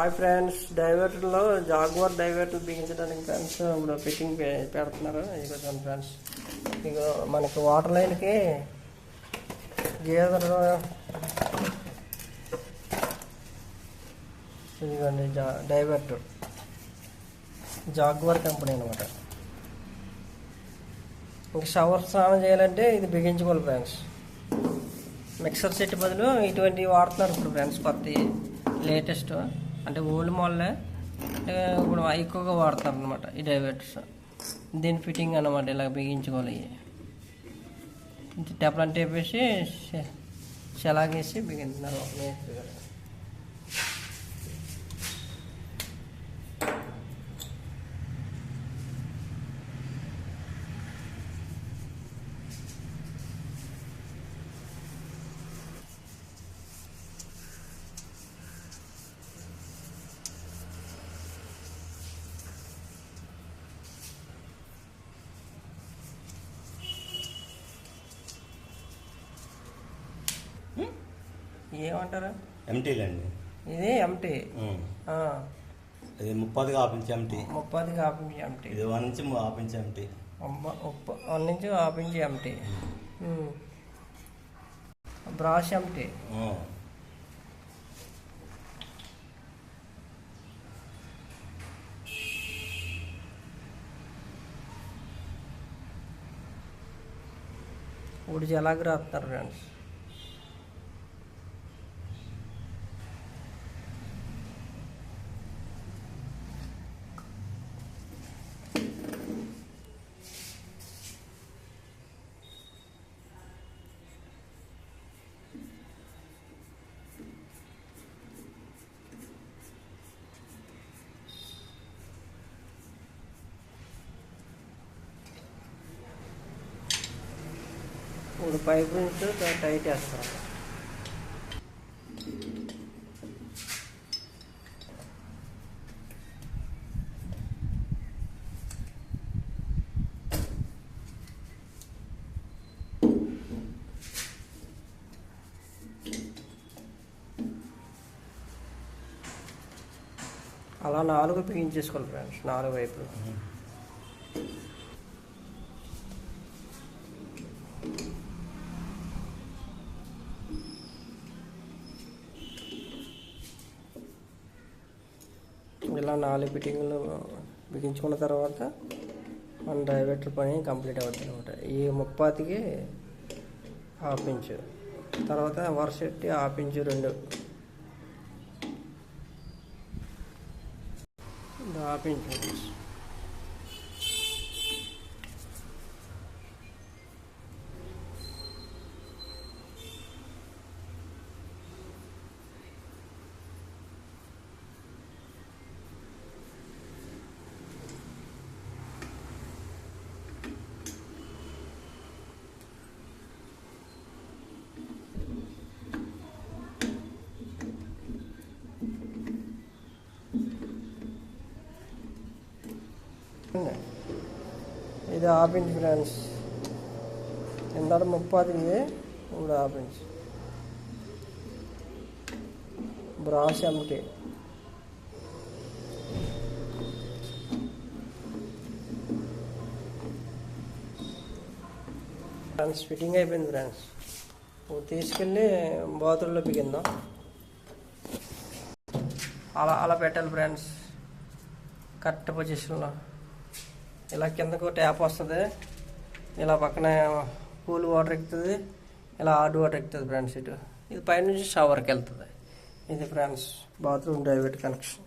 Hi friends డైవర్టర్లో Jaguar diverter బిగించడానికి friends ఇప్పుడు ఫిట్టింగ్ పె- పెడుతున్నారు. ఇదిగో చూడండి ఫ్రెండ్స్. ఇక మనకి వాటర్ లైన్కి గేదర్ ఇదిగోండి జా డైవర్టర్ జాగ్వార్ కంపెనీ అనమాట ఇంక షవర్ స్నానం చేయాలంటే ఇది బిగించుకోవాలి ఫ్రెండ్స్. మిక్సర్ సెట్ బదులు ఇటువంటి వాడుతున్నారు ఇప్పుడు ఫ్రెండ్స్ కొత్త లేటెస్ట్. అంటే ఓల్డ్ మోడలే అంటే ఇప్పుడు ఎక్కువగా వాడతారు అనమాట ఈ డైవర్టర్స్ దీని ఫిట్టింగ్ అనమాట ఇలా బిగించుకోవాలి. టెప్లం టేప్ వేసి చెలాగేసి ఏమంటారు? ఎంటీలండి ఇది ఎంటీ అది ముప్పదిగా ఆపించి ఎంటీ ముప్పదికి ఆపించి ఎంటీ ఇది వన్ నుంచి ఆపించి ఎంటీ వన్ నుంచి ఆపించి ఎంటీ బ్రాష్ ఎంటీ ఇప్పుడు ఎలాగ రాస్తారు ఫ్రెండ్స్? ఇప్పుడు పైపు నుంచి టైట్ వేస్తాం అలా నాలుగు బిగించేసుకోవాలి ఫ్రెండ్స్ నాలుగు వైపులు. ఇలా నాలుగు ఫిట్టింగ్లు బిగించుకున్న తర్వాత మన డైవర్టర్ పని కంప్లీట్ అవుతుంది అనమాట ఈ ముప్పాతికి హాఫ్ ఇంచు. తర్వాత వరుసెట్టి హాఫ్ ఇంచు రెండు. Half inch. ఇది ఆపించు ఫ్రెండ్స్. ఎంత ముప్పది ఇప్పుడు ఆపించు బ్రాష్ ఎంటీ. ఫ్రెండ్స్ ఫిట్టింగ్ అయిపోయింది ఫ్రెండ్స్. తీసుకెళ్ళి బాత్రూంలో బిగిందాం అలా అలా పెట్టాలి ఫ్రెండ్స్. కరెక్ట్ పొజిషన్లో. ఇలా కిందకు ట్యాప్ వస్తుంది. ఇలా పక్కన కూల్ వాటర్ ఎక్కుతుంది. ఇలా హార్డ్ వాటర్ ఎక్కుతుంది ఫ్రెండ్స్ ఇటు. ఇది పైనుంచి షవర్కి వెళ్తుంది ఇది ఫ్రెండ్స్ బాత్రూమ్ డైవర్ట్ కనెక్షన్.